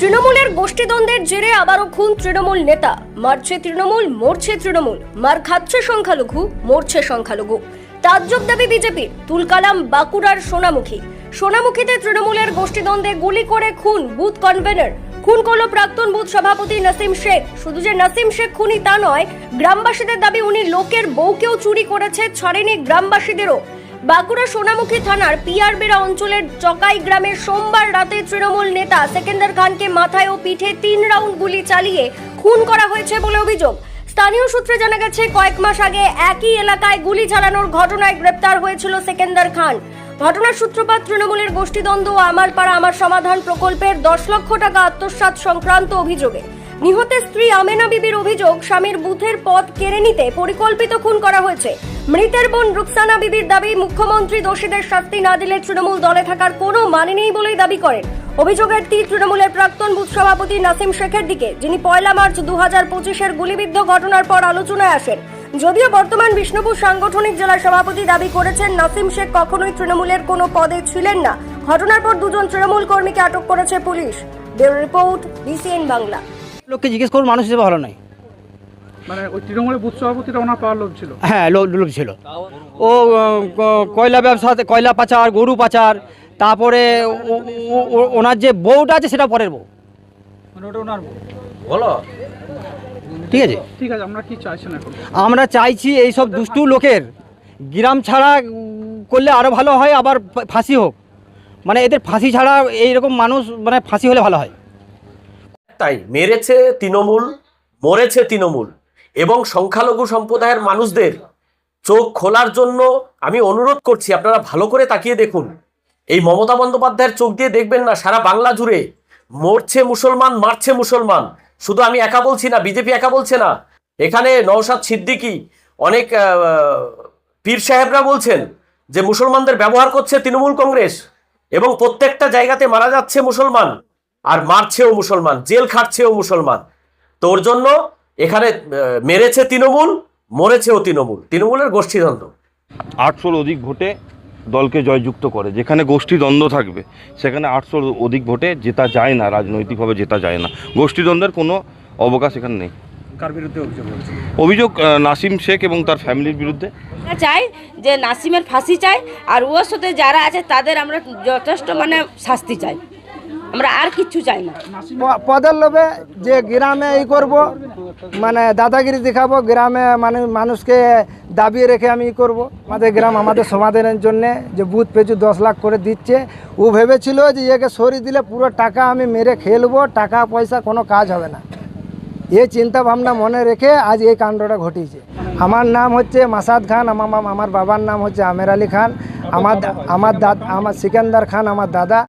তৃণমূলের গোষ্ঠীদ্বন্দ্বের জেরে আবারও খুন তৃণমূল নেতা। মারছে তৃণমূল, মরছে তৃণমূল। মার খাচ্ছে সংখ্যালঘু, মরছে সংখ্যালঘু। তাজ্জব দাবি বিজেপির, তুলকালাম বাঁকুড়ার সোনামুখী। সোনামুখীতে তৃণমূলের গোষ্ঠীদ্বন্দ্বে গুলি করে খুন, বুথ কনভেনর। খুন করল প্রাক্তন বুথ সভাপতি নাসিম শেখ। শুধু যে নাসিম শেখ খুনি তা নয়, গ্রামবাসীদের দাবি উনি লোকের বউকেও চুরি করেছে, ছাড়েনি গ্রামবাসীদেরও। বাঁকুড়া সোনামুখী থানার পিয়ারবেড়া অঞ্চলের চকাই গ্রামের সোমবার রাতে তৃণমূল নেতা সেকেন্দার খানকে মাথায় ও পিঠে তিন রাউন্ড গুলি চালিয়ে খুন করা হয়েছে বলে অভিযোগ। স্থানীয় সূত্রে জানা গেছে, কয়েক মাস আগে একই এলাকায় গুলি চালানোর ঘটনায় গ্রেপ্তার হয়েছিল সেকেন্দার খান। ঘটনার সূত্রপাত তৃণমূলের গোষ্ঠীদ্বন্দ্ব ও আমার পাড়া আমার সমাধান প্রকল্পের দশ লক্ষ টাকা আত্মসাৎ সংক্রান্ত অভিযোগে। নিহতের স্ত্রী আমেনা বিবির অভিযোগ, স্বামীর বুথের পদ কেড়ে নিতে পরিকল্পিত খুন করা হয়েছে। মৃতের বোন রুকসানা বিবির দাবি, মুখ্যমন্ত্রী দোষীদের শাস্তি না দিলে তৃণমূল দলে থাকার কোনো মানে নেই বলেই দাবি করেন। অভিযোগের তীর তৃণমূলের প্রাক্তন বুথ সভাপতি নাসিম শেখের দিকে, যিনি পয়লা মার্চ দু হাজার পঁচিশের গুলিবিদ্ধ ঘটনার পর আলোচনায় আসেন। যদিও বর্তমান বিষ্ণুপুর সাংগঠনিক জেলা সভাপতি দাবি করেছেন, নাসিম শেখ কখনোই তৃণমূলের কোনো পদে ছিলেন না। ঘটনার পর দুজন তৃণমূল কর্মীকে আটক করেছে পুলিশ। Report, BCN Bangla. লোককে জিজ্ঞেস করুন মানুষ হিসেবে ভালো নয়। মানে ওই তৃণমূলের বুথ সভাপতিটা ওনার পাওয়ার লোক ছিল? হ্যাঁ লোক ছিল। ও কয়লা ব্যবসাতে কয়লা পাচার গরু পাচার তারপরে ও- ও- ও- ওনার যে বউটা আছে সেটা পরের বউ। মানে ওনার বউ। ঠিক আছে? ঠিক আছে আমরা কি চাইছেন এখন? আমরা চাইছি এই সব দুষ্টু লোকের গ্রাম ছাড়া করলে আরও ভালো হয় আবার ফাঁসি হোক। মানে এদের ফাঁসি ছাড়া এইরকম মানুষ মানে ফাঁসি হলে ভালো হয়। তাই মেরেছে তৃণমূল, মরেছে তৃণমূল এবং সংখ্যালঘু সম্প্রদায়ের মানুষদের চোখ খোলার জন্য আমি অনুরোধ করছি, আপনারা ভালো করে তাকিয়ে দেখুন। এই মমতা বন্দ্যোপাধ্যায়ের চোখ দিয়ে দেখবেন না, সারা বাংলা জুড়ে মরছে মুসলমান, মারছে মুসলমান। শুধু আমি একা বলছি না, বিজেপি একা বলছে না। এখানে নওশাদ সিদ্দিকী, অনেক পীর সাহেবরা বলছেন যে মুসলমানদের ব্যবহার করছে তৃণমূল কংগ্রেস এবং প্রত্যেকটা জায়গাতে মারা যাচ্ছে মুসলমান। আর মারছেও মুসলমান জেল খাটছেও মুসলমান। তো ওর জন্য এখানে মেরেছে তৃণমূল মরেছেও তৃণমূল। তৃণমূলের গোষ্ঠীদ্বন্দ্ব। আটশোর অধিক ভোটে দলকে জয়যুক্ত করে। যেখানে গোষ্ঠী দ্বন্দ্ব থাকবে সেখানে আটশোর অধিক ভোটে জেতা যায় না রাজনৈতিকভাবে জেতা যায় না। গোষ্ঠীদ্বন্দ্বের কোনো অবকাশ এখানে নেই। কার বিরুদ্ধে অভিযোগ অভিযোগ নাসিম শেখ এবং তার ফ্যামিলির বিরুদ্ধে। চাই যে নাসিমের ফাঁসি চাই আর ওর সাথে যারা আছে তাদের আমরা যথেষ্ট মানে শাস্তি চাই। আমরা আর কিচ্ছু চাই না। পদের লোভে যে গ্রামে এই করব মানে দাদাগিরি দেখাবো, গ্রামে মানে মানুষকে দাবিয়ে রেখে আমি ই করব। আমাদের গ্রাম আমাদের সমাধানের জন্য যে বুথ পেছু দশ লাখ করে দিচ্ছে। ও ভেবেছিল যে একে সরিয়ে দিলে পুরো টাকা আমি মেরে খেলব, টাকা পয়সা কোনো কাজ হবে না। এই চিন্তা ভাবনা মনে রেখে আজ এই কাণ্ডটা ঘটিয়েছে। আমার নাম হচ্ছে মাসাদ খান, আমার আমার বাবার নাম হচ্ছে আমের আলী খান, আমার আমার দাদা আমার সিকান্দার খান, আমার দাদা।